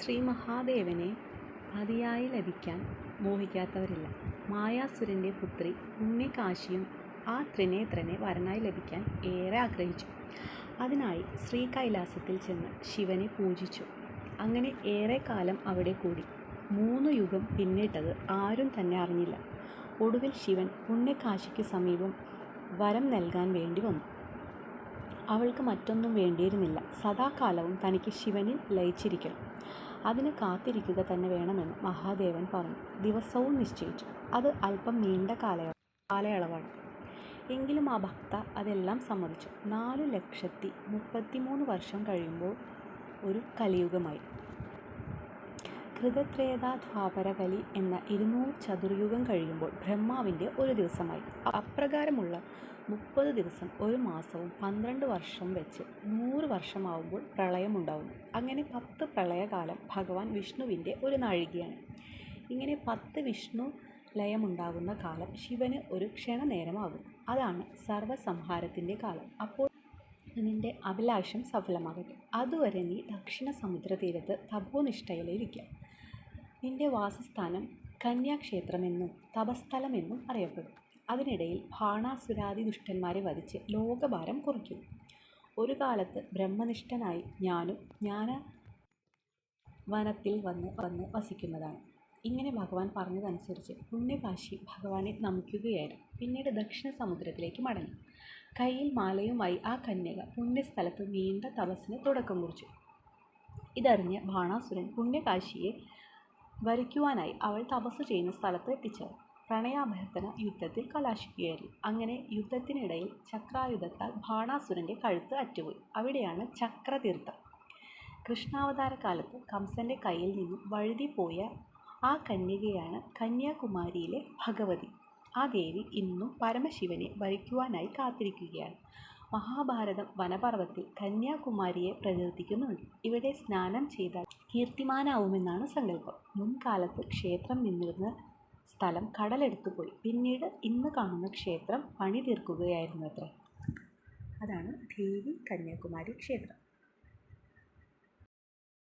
ശ്രീ മഹാദേവനെ പതിയായി ലഭിക്കാൻ മോഹിക്കാത്തവരില്ല. മായാസുരന്റെ പുത്രി ഉണ്ണികാശിയും ആ ത്രിനേത്രനെ വരനായി ലഭിക്കാൻ ഏറെ ആഗ്രഹിച്ചു. അതിനായി ശ്രീ കൈലാസത്തിൽ ചെന്ന് ശിവനെ പൂജിച്ചു. അങ്ങനെ ഏറെ കാലം അവിടെ കൂടി. മൂന്ന് യുഗം പിന്നിട്ടത് ആരും തന്നെ അറിഞ്ഞില്ല. ഒടുവിൽ ശിവൻ പുണ്യകാശിക്ക് സമീപം വരം നൽകാൻ വേണ്ടി വന്നു. അവൾക്ക് മറ്റൊന്നും വേണ്ടിയിരുന്നില്ല. സദാകാലവും തനിക്ക് ശിവനിൽ ലയിച്ചിരിക്കണം. അതിന് കാത്തിരിക്കുക തന്നെ വേണമെന്ന് മഹാദേവൻ പറഞ്ഞു. ദിവസവും നിശ്ചയിച്ചു. അത് അല്പം നീണ്ട കാലയളവാണ്. എങ്കിലും ആ ഭക്ത അതെല്ലാം സമ്മതിച്ചു. നാല് ലക്ഷത്തി മുപ്പത്തിമൂന്ന് വർഷം കഴിയുമ്പോൾ ഒരു കലിയുഗമായി. കൃതത്രേതാ എന്ന ഇരുനൂറ് ചതുർയുഗം കഴിയുമ്പോൾ ബ്രഹ്മാവിന്റെ ഒരു ദിവസമായി. അപ്രകാരമുള്ള മുപ്പത് ദിവസം ഒരു മാസവും പന്ത്രണ്ട് വർഷം വെച്ച് നൂറ് വർഷമാവുമ്പോൾ പ്രളയമുണ്ടാവുന്നു. അങ്ങനെ പത്ത് പ്രളയകാലം ഭഗവാൻ വിഷ്ണുവിന്റെ ഒരു നാഴികയാണ്. ഇങ്ങനെ പത്ത് വിഷ്ണു ലയമുണ്ടാകുന്ന കാലം ശിവന് ഒരു ക്ഷണനേരമാകും അതാണ് സർവസംഹാരത്തിന്റെ കാലം. അപ്പോൾ നിന്റെ അഭിലാഷം സഫലമാകട്ടെ. അതുവരെ നീ ദക്ഷിണ സമുദ്രതീരത്ത് തപോനിഷ്ഠയിലിരിക്ക. നിന്റെ വാസസ്ഥാനം കന്യാക്ഷേത്രമെന്നും തപസ്ഥലമെന്നും അറിയപ്പെടും. അതിനിടയിൽ ഭാണാസുരാദി ദുഷ്ടന്മാരെ വധിച്ച് ലോകഭാരം കുറയ്ക്കും ഒരു കാലത്ത് ബ്രഹ്മനിഷ്ഠനായി ഞാനും ജ്ഞാന വനത്തിൽ വന്ന് വന്ന് വസിക്കുന്നതാണ്. ഇങ്ങനെ ഭഗവാൻ പറഞ്ഞതനുസരിച്ച് പുണ്യകാശി ഭഗവാനെ നമിക്കുകയായിരുന്നു. പിന്നീട് ദക്ഷിണ സമുദ്രത്തിലേക്ക് മടങ്ങി. കയ്യിൽ മാലയുമായി ആ കന്യക പുണ്യസ്ഥലത്ത് നീണ്ട തപസ്സിന് തുടക്കം കുറിച്ചു. ഇതറിഞ്ഞ് ബാണാസുരൻ പുണ്യകാശിയെ വരിക്കുവാനായി അവൾ തപസ് ചെയ്യുന്ന സ്ഥലത്ത് എത്തിച്ചത് പ്രണയാഭ്യർത്ഥന യുദ്ധത്തിൽ കലാശിക്കുകയായിരുന്നു. അങ്ങനെ യുദ്ധത്തിനിടയിൽ ചക്രായുധത്താൽ ഭാണാസുരന്റെ കഴുത്ത് അറ്റുപോയി. അവിടെയാണ് ചക്രതീർത്ഥം. കൃഷ്ണാവതാര കാലത്ത് കംസന്റെ കയ്യിൽ നിന്നും വഴുതിപ്പോയ ആ കന്യകയാണ് കന്യാകുമാരിയിലെ ഭഗവതി. ആ ദേവി ഇന്നും പരമശിവനെ വരയ്ക്കുവാനായി കാത്തിരിക്കുകയാണ്. മഹാഭാരതം വനപർവത്തിൽ കന്യാകുമാരിയെ പ്രകീർത്തിക്കുന്നുണ്ട്. ഇവിടെ സ്നാനം ചെയ്താൽ കീർത്തിമാനാവുമെന്നാണ് സങ്കല്പം. മുൻകാലത്ത് ക്ഷേത്രം നിന്നിരുന്ന സ്ഥലം കടലെടുത്തുപോയി പിന്നീട് ഇന്ന് കാണുന്ന ക്ഷേത്രം പണി പണിതീർക്കുകയായിരുന്നത്രേ. അതാണ് ദേവി കന്യാകുമാരി ക്ഷേത്രം.